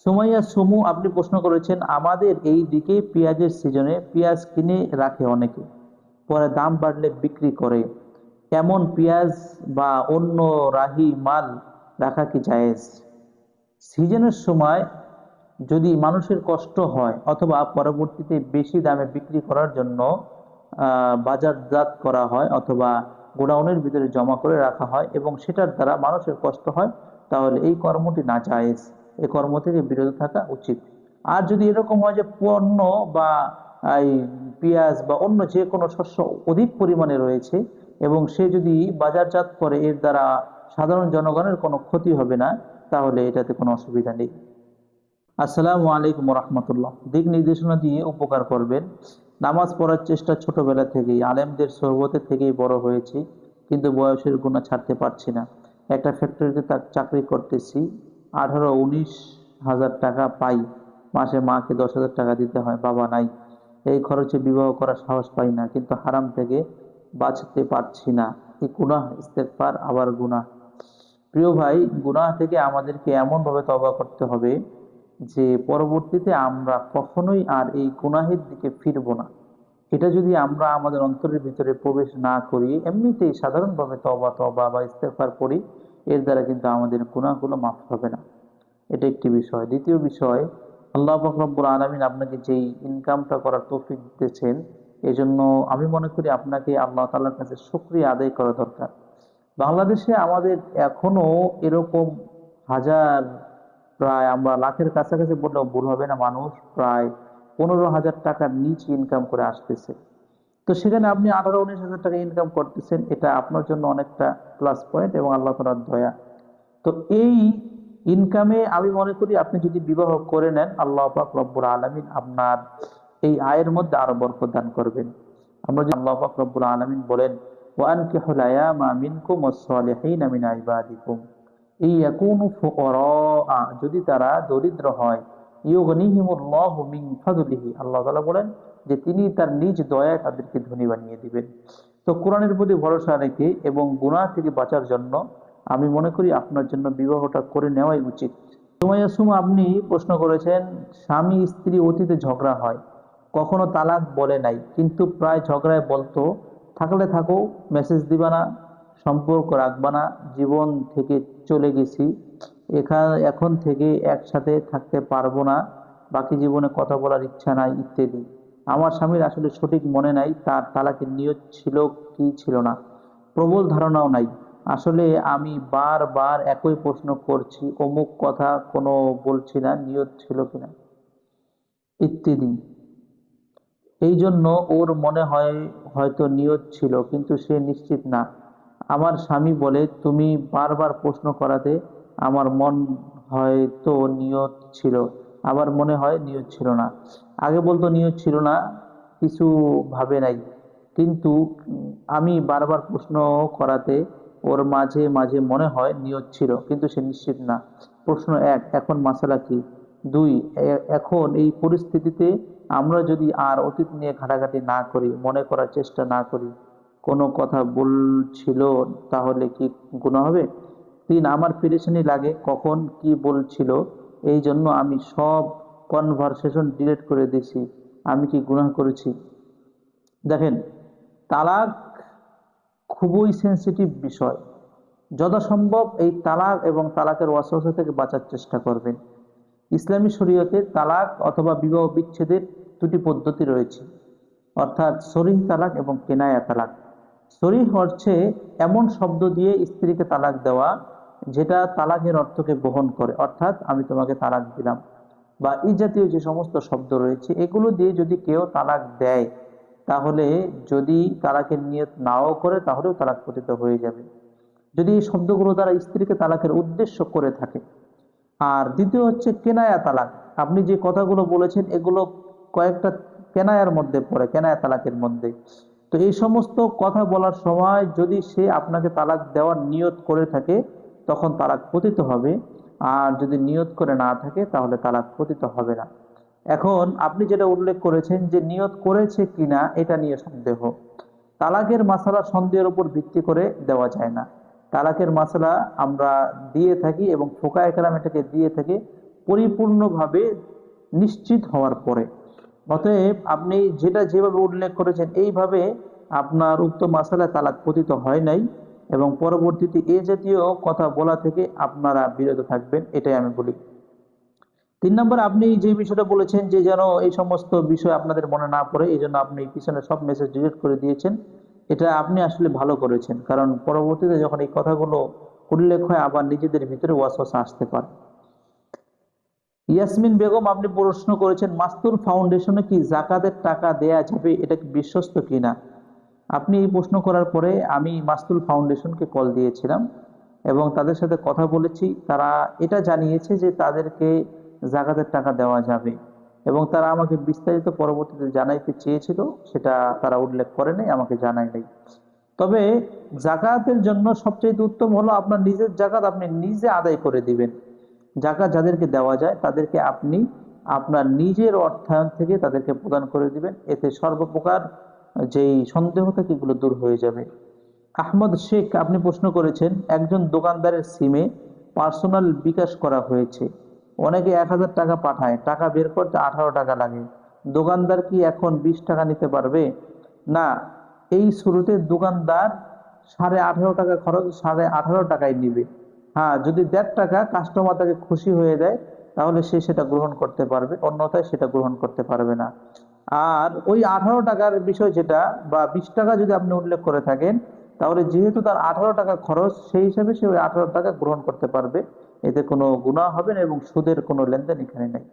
সুমাইয়া, সুমু, আপনি প্রশ্ন করেছেন, আমাদের এই দিকে পেঁয়াজের সিজনে পেঁয়াজ কিনে রাখে অনেকে, পরে দাম বাড়লে বিক্রি করে। এমন পেঁয়াজ বা অন্য রাহি মাল রাখা কি জায়েজ? সিজনের সময় যদি মানুষের কষ্ট হয় অথবা পরবর্তীতে বেশি দামে বিক্রি করার জন্য বাজারজাত করা হয় অথবা গোডাউনের ভিতরে জমা করে রাখা হয় এবং সেটার দ্বারা মানুষের কষ্ট হয়, তাহলে এই কর্মটি না জায়েজ। এই কর্ম থেকে বিরত থাকা উচিত। আর যদি এরকম হয় যে পণ্য বা, এই, পেঁয়াজ বা অন্য যে কোনো শস্য অধিক পরিমাণে রয়েছে এবং সে যদি বাজারজাত করে, এর দ্বারা সাধারণ জনগণের কোনো ক্ষতি হবে না, তাহলে এটাতে কোনো অসুবিধা নেই। আসসালামু আলাইকুম রহমতুল্লাহ দিক নির্দেশনা দিয়ে উপকার করবেন। নামাজ পড়ার চেষ্টা ছোটবেলা থেকেই, আলেমদের সহবতে থেকেই বড় হয়েছি, কিন্তু বয়সের গুণা ছাড়তে পারছি না। একটা ফ্যাক্টরিতে তার চাকরি করতেছি আঠারো, উনিশ হাজার টাকা পাই। মাসে মাকে দশ হাজার টাকা দিতে হয়, বাবা নাই। এই খরচে বিবাহ করার সাহস পাই না, কিন্তু হারাম থেকে বাঁচতে পারছি না। এই গুনাহ ইস্তেকফার আবার গুনাহ। প্রিয় ভাই, গুনাহ থেকে আমাদেরকে এমনভাবে তবা করতে হবে যে পরবর্তীতে আমরা কখনোই আর এই গুনাহের দিকে ফিরব না। এটা যদি আমরা আমাদের অন্তরের ভিতরে প্রবেশ না করি, এমনিতেই সাধারণভাবে তবা তবা বা ইস্তেফার করি এর দ্বারা কিন্তু আমাদের গুনাহগুলো মাফ হবে না। এটা একটি বিষয়। দ্বিতীয় বিষয়, আল্লাহ ফকরবুল আলমিন আপনাকে যেই ইনকামটা করার তৌফিক দিতেছেন এই জন্য আমি মনে করি আপনাকে আল্লাহ তাল্লার কাছে শুক্রিয়া আদায় করা দরকার। বাংলাদেশে আমাদের এখনও এরকম হাজার, প্রায় আমরা লাখের কাছাকাছি বললেও ভুল হবে না, মানুষ প্রায় পনেরো হাজার টাকার নিচ ইনকাম করে আসতেছে। তো সেখানে আপনি আঠারো, উনিশ হাজার টাকা ইনকাম করতেছেন। এটা আপনার জন্য অনেকটা প্লাস পয়েন্ট এবং আল্লাহ তালার দয়া। তো এই ইনকামে আমি মনে করি আপনি যদি বিবাহ করে নেন, আল্লাহ পাক রব্বুল আলমিন আপনার এই আয়ের মধ্যে আরও বরকত দান করবেন। আমরা যে আল্লাহ পাক রব্বুল আলমিন বলেন এই যদি তারা দরিদ্র হয় আল্লাহ বলেন যে তিনি তার নিজ দয়ায় তাদেরকে ধনী বানিয়ে দিবেন। তো কোরআনের প্রতি ভরসা রেখে এবং গুনাহ থেকে বাঁচার জন্য আমি মনে করি আপনার জন্য বিবাহটা করে নেওয়াই উচিত। আপনি প্রশ্ন করেছেন, স্বামী স্ত্রী অতীতে ঝগড়া হয়, কখনো তালাক বলে নাই, কিন্তু প্রায় ঝগড়ায় বলতো, থাকলে থাকো মেসেজ দিবা না, সম্পর্ক রাখবা না, জীবন থেকে চলে গেছি। এখানে এখন থেকে একসাথে থাকতে পারব না। বাকি জীবনে কথা বলার ইচ্ছা নাই ইত্যাদি। আমার স্বামীর আসলে সঠিক মনে নাই, তার তালাকের নিয়ত ছিল কি ছিল না। প্রবল ধারণাও নাই। আসলে আমি বারবার একই প্রশ্ন করছি, অমুক কথা কোনো বলছি না, নিয়ত ছিল কিনা। ইত্যাদি। এই জন্য ওর মনে হয়, হয়তো নিয়ত ছিল, কিন্তু সে নিশ্চিত না। আমার স্বামী বলে, তুমি বারবার প্রশ্ন করাতে আমার মন হয়তো নিয়ত ছিল, আবার মনে হয় নিয়ত ছিল না। আগে বলতো নিয়ত ছিল না, কিছু ভাবে নাই। কিন্তু আমি বারবার প্রশ্ন করাতে ওর মাঝে মাঝে মনে হয় নিয়ত ছিল, কিন্তু সে নিশ্চিত না। প্রশ্ন এক, এখন মাসালা কি? দুই এখন এই পরিস্থিতিতে আমরা যদি আর অতীত নিয়ে ঘাটাঘাটি না করি, মনে করার চেষ্টা না করি, কোনো কথা বলছিল, তাহলে কি গুণা হবে? তিন আমার পেরেশানি লাগে, কখন কি বলছিল, এই জন্য আমি সব কনভারসেশন ডিলিট করে দিছি আমি কি গুনাহ করেছি? দেখেন, তালাক খুবই সেন্সিটিভ বিষয়। যথাসম্ভব এই তালাক এবং তালাকের ওয়াসওয়াসা থেকে বাঁচার চেষ্টা করবেন। ইসলামী শরীয়তে তালাক অথবা বিবাহ বিচ্ছেদের দুটি পদ্ধতি রয়েছে। অর্থাৎ সরিহ তালাক এবং কেনায়া তালাক। সরিহ হচ্ছে এমন শব্দ দিয়ে স্ত্রীকে তালাক দেওয়া যেটা তালাকের অর্থকে বহন করে, অর্থাৎ আমি তোমাকে তালাক দিলাম। বা এই জাতীয় যে সমস্ত শব্দ রয়েছে, এগুলো দিয়ে যদি কেউ তালাক দেয়, তাহলে যদি তালাকের নিয়ত নাও করে, তাহলেও তালাক পতিত হয়ে যাবে। যদি এই শব্দগুলো দ্বারা স্ত্রীকে তালাকের উদ্দেশ্য করে থাকে। আর দ্বিতীয় হচ্ছে কেনায়া তালাক। আপনি যে কথাগুলো বলেছেন, এগুলো কয়েকটা কেনায়ার মধ্যে পড়ে, কেনায়া তালাকের মধ্যে। তো এই সমস্ত কথা বলার সময় যদি সে আপনাকে তালাক দেওয়ার নিয়ত করে থাকে তখন তালাক পতিত হবে। আর যদি নিয়ত করে না থাকে, তাহলে তালাক পতিত হবে না। এখন আপনি যেটা উল্লেখ করেছেন যে, নিয়ত করেছে কিনা, এটা নিয়ে সন্দেহ। তালাকের মাসালা সন্দেহের উপর ভিত্তি করে দেওয়া যায় না। তালাকের মাসালা আমরা দিয়ে থাকি এবং ফোকা একরাম এটাকে দিয়ে থাকে পরিপূর্ণভাবে নিশ্চিত হওয়ার পরে। অতএব আপনি যেটা যেভাবে উল্লেখ করেছেন, এইভাবে আপনার উক্ত মাসালা তালাক পতিত হয় নাই। এবং পরবর্তীতে এ জাতীয় কথা বলা থেকে আপনারা বিরত থাকবেন, এটাই আমি বলি। তিন নম্বর, আপনি যে বিষয়টা বলেছেন যে যেন এই সমস্ত বিষয় আপনাদের মনে না পড়ে, এই জন্য আপনি পিছনে সব মেসেজ ডিলিট করে দিয়েছেন, এটা আপনি আসলে ভালো করেছেন। কারণ পরবর্তীতে যখন এই কথাগুলো উল্লেখ হয়, আবার নিজেদের ভিতরে ওয়াসওয়াসা আসতে পারে। ইয়াসমিন বেগম, আপনি প্রশ্ন করেছেন, মাস্তুর ফাউন্ডেশনে কি জাকাতের টাকা দেয়া যাবে, এটা কি বিশ্বস্ত কিনা? আপনি এই প্রশ্ন করার পরে আমি মাস্তুল ফাউন্ডেশনকে কল দিয়েছিলাম এবং তাদের সাথে কথা বলেছি। তারা এটা জানিয়েছে যে তাদেরকে জাকাতের টাকা দেওয়া যাবে এবং তারা আমাকে বিস্তারিত পরবর্তীতে জানাইতে চেয়েছিল, সেটা তারা উল্লেখ করে নাই আমাকে জানায় নাই। তবে জাকাতের জন্য সবচেয়ে উত্তম হলো আপনার নিজের জাকাত আপনি নিজে আদায় করে দিবেন। জাকাত যাদেরকে দেওয়া যায়, তাদেরকে আপনি আপনার নিজের অর্থায়ন থেকে তাদেরকে প্রদান করে দিবেন। এতে সর্বপ্রকার যেই সন্দেহ থেকে এগুলো দূর হয়ে যাবে? আহমদ শেখ, আপনি প্রশ্ন করেছেন, একজন দোকানদারের সিমে পার্সোনাল বিকাশ করা হয়েছে। অনেকে এক হাজার টাকা পাঠায়, টাকা বের করতে আঠারো টাকা লাগে। দোকানদার কি এখন বিশ টাকা নিতে পারবে? না, এই শুরুতে দোকানদার সাড়ে আঠারো টাকা খরচ, সাড়ে আঠারো টাকায় নিবে। হ্যাঁ যদি দেড় টাকা কাস্টমার তাকে খুশি হয়ে দেয়, তাহলে সে সেটা গ্রহণ করতে পারবে, অন্যথায় সেটা গ্রহণ করতে পারবে না। আর ওই আঠারো টাকার বিষয় যেটা বা বিশ টাকা যদি আপনি উল্লেখ করে থাকেন, তাহলে যেহেতু তার আঠারো টাকা খরচ, সেই হিসাবে সে ওই আঠারো টাকা গ্রহণ করতে পারবে। এতে কোনো গুণা হবে না এবং সুদের কোনো লেনদেন এখানে নেই।